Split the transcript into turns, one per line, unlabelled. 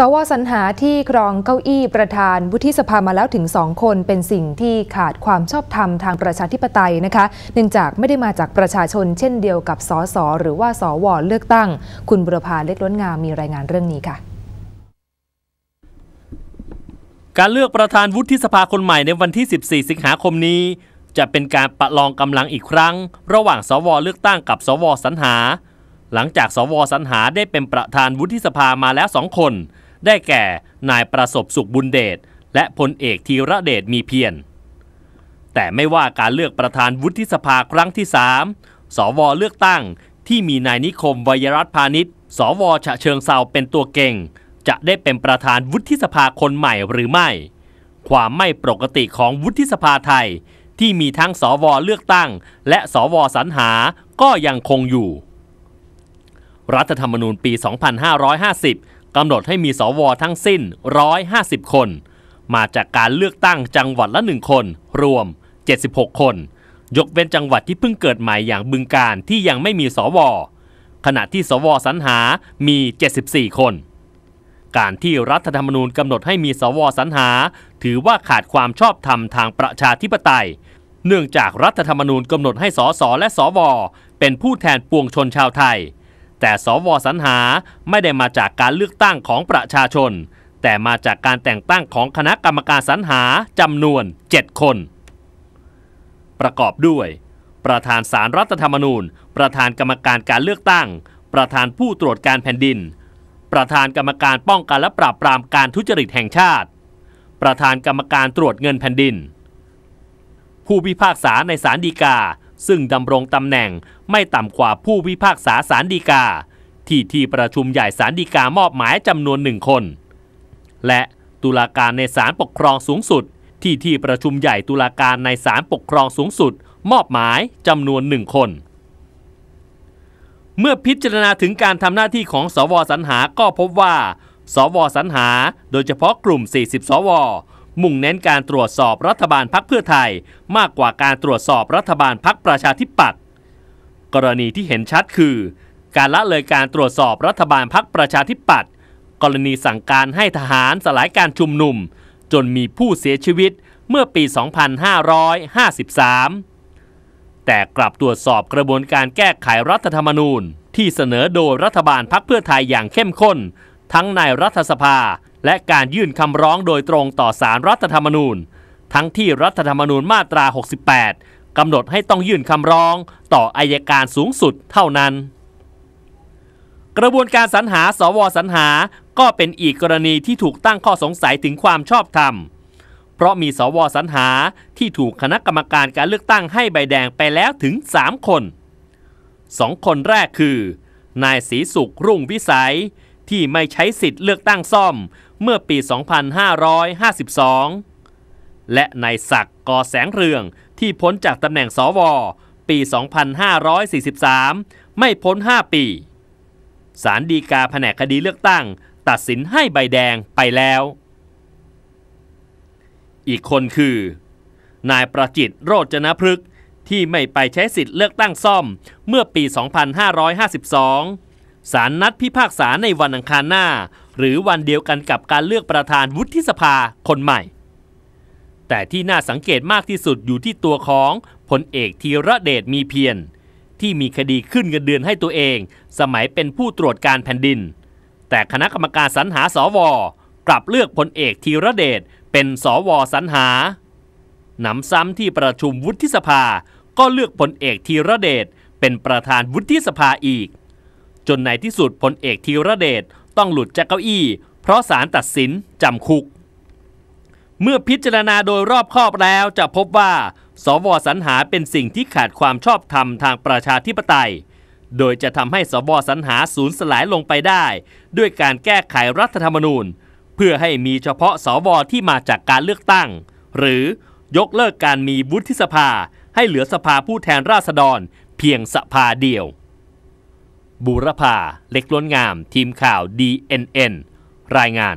สวสรรหาที่ครองเก้าอี้ประธานวุฒิสภามาแล้วถึงสองคนเป็นสิ่งที่ขาดความชอบธรรมทางประชาธิปไตยนะคะ เนื่องจากไม่ได้มาจากประชาชนเช่นเดียวกับสสหรือว่าสวเลือกตั้ง คุณบุรพาเล็กล้นงามมีรายงานเรื่องนี้ค่ะ
การเลือกประธานวุฒิสภาคนใหม่ในวันที่ 14 สิงหาคมนี้ จะเป็นการประลองกำลังอีกครั้ง ระหว่างสวเลือกตั้งกับสวสรรหาหลังจากสวสรรหาได้เป็นประธานวุฒิสภามาแล้วสองคน ได้แก่นายประสบสุขบุญเดชและพลเอกธีระเดชมีเพียรแต่ไม่ว่าการเลือกประธานวุฒิสภาครั้งที่ 3 สวเลือกตั้งที่มีนายนิคมวยรัตพาณิชย์ สวฉะเชิงเซาเป็นตัวเก่ง จะได้เป็นประธานวุฒิสภาคนใหม่หรือไม่ ความไม่ปกติของวุฒิสภาไทย ที่มีทั้งสวเลือกตั้ง และสวสรรหาก็ยังคงอยู่ รัฐธรรมนูญปี 2550 กำหนดให้มีสวทั้งสิ้น 150 คน มาจากการเลือกตั้งจังหวัดละหนึ่งคน รวม 76 คน ยกเว้นจังหวัดที่เพิ่งเกิดใหม่อย่างบึงการที่ยังไม่มีสว ขณะที่สวสรรหามี 74 คน การที่รัฐธรรมนูญกำหนดให้มีสวสรรหา ถือว่าขาดความชอบธรรมทางประชาธิปไตย เนื่องจากรัฐธรรมนูญกำหนดให้สสและสวเป็นผู้แทนปวงชนชาวไทย แต่สวสรรหาไม่ได้มาจากการเลือกตั้งของประชาชน แต่มาจากการแต่งตั้งของคณะกรรมการสรรหาจำนวน 7 คน ประกอบด้วย ประธานสารรัฐธรรมนูญ ประธานกรรมการการเลือกตั้ง ประธานผู้ตรวจการแผ่นดิน ประธานกรรมการป้องกันและปราบปรามการทุจริตแห่งชาติ ประธานกรรมการตรวจเงินแผ่นดิน ผู้พิพากษาในศาลฎีกา ซึ่งดำรงตำแหน่งไม่ต่ำกว่าผู้พิพากษาศาลฎีกา ที่ที่ประชุมใหญ่ศาลฎีกามอบหมายจำนวนหนึ่งคน และตุลาการในศาลปกครองสูงสุด ที่ที่ประชุมใหญ่ตุลาการในศาลปกครองสูงสุด มอบหมายจำนวนหนึ่งคน เมื่อพิจารณาถึงการทำหน้าที่ของสวสรรหาก็พบว่า สวสรรหา โดยเฉพาะกลุ่ม 40 สว มุ่งเน้นการตรวจสอบรัฐบาลพักเพื่อไทย มากกว่าการตรวจสอบรัฐบาลพักประชาธิปัตย์กรณีที่เห็นชัดคือ การละเลยการตรวจสอบรัฐบาลพักประชาธิปัตย์กรณีสั่งการให้ทหารสลายการชุมนุม จนมีผู้เสียชีวิตเมื่อปี 2553 แต่กลับตรวจสอบกระบวนการแก้ไขรัฐธรรมนูญ ที่เสนอโดยรัฐบาลพักเพื่อไทยอย่างเข้มข้น ทั้งในรัฐสภา และการยื่นคำร้องโดยตรงต่อสารรัฐธรรมนูญ ทั้งที่รัฐธรรมนูญมาตรา 68 กำหนดให้ต้องยื่นคำร้องต่ออายการสูงสุดเท่านั้น กระบวนการสรรหาสวสรรหาก็เป็นอีกกรณีที่ถูกตั้งข้อสงสัยถึงความชอบธรรม เพราะมีสวสรรหาที่ถูกคณะกรรมการการเลือกตั้งให้ใบแดงไปแล้วถึง 3 คนสองคนแรกคือ นายศรีสุขรุ่งวิสัยที่ไม่ใช้สิทธิ์เลือกตั้งซ่อม เมื่อปี 2552 และนายศักดิ์กอแสงเรืองที่พ้นจากตำแหน่งสว ปี 2543 ไม่พ้น 5 ปีศาลฎีกาแผนกคดีเลือกตั้ง ตัดสินให้ใบแดงไปแล้ว อีกคนคือ นายประจิตโรจนพฤกษ์ที่ไม่ไปใช้สิทธิ์เลือกตั้งซ่อมเมื่อปี 2552 ศาลนัดพิพากษาในวันอังคารหน้า หรือวันเดียวกันกับการเลือกประธานวุฒิสภาคนใหม่ แต่ที่น่าสังเกตมากที่สุดอยู่ที่ตัวของพลเอกธีระเดชมีเพียรที่มีคดีขึ้นเงินเดือนให้ตัวเอง สมัยเป็นผู้ตรวจการแผ่นดิน แต่คณะกรรมการสรรหาสวกลับเลือกพลเอกธีระเดชเป็นสวสรรหาหนำซ้ำที่ประชุมวุฒิสภาก็เลือกพลเอกธีระเดชเป็นประธานวุฒิสภาอีก จนในที่สุดพลเอกธีรเดชต้องหลุดจากเก้าอี้ เพราะศาลตัดสินจำคุก เมื่อพิจารณาโดยรอบคอบแล้วจะพบว่า สวสรรหาเป็นสิ่งที่ขาดความชอบธรรมทางประชาธิปไตย โดยจะทำให้สวสรรหาสูญสลายลงไปได้ ด้วยการแก้ไขรัฐธรรมนูญ เพื่อให้มีเฉพาะสวที่มาจากการเลือกตั้ง หรือยกเลิกการมีวุฒิสภา ให้เหลือสภาผู้แทนราษฎร เพียงสภาเดียว บูรพาเล็กล้นงาม ทีมข่าว DNN รายงาน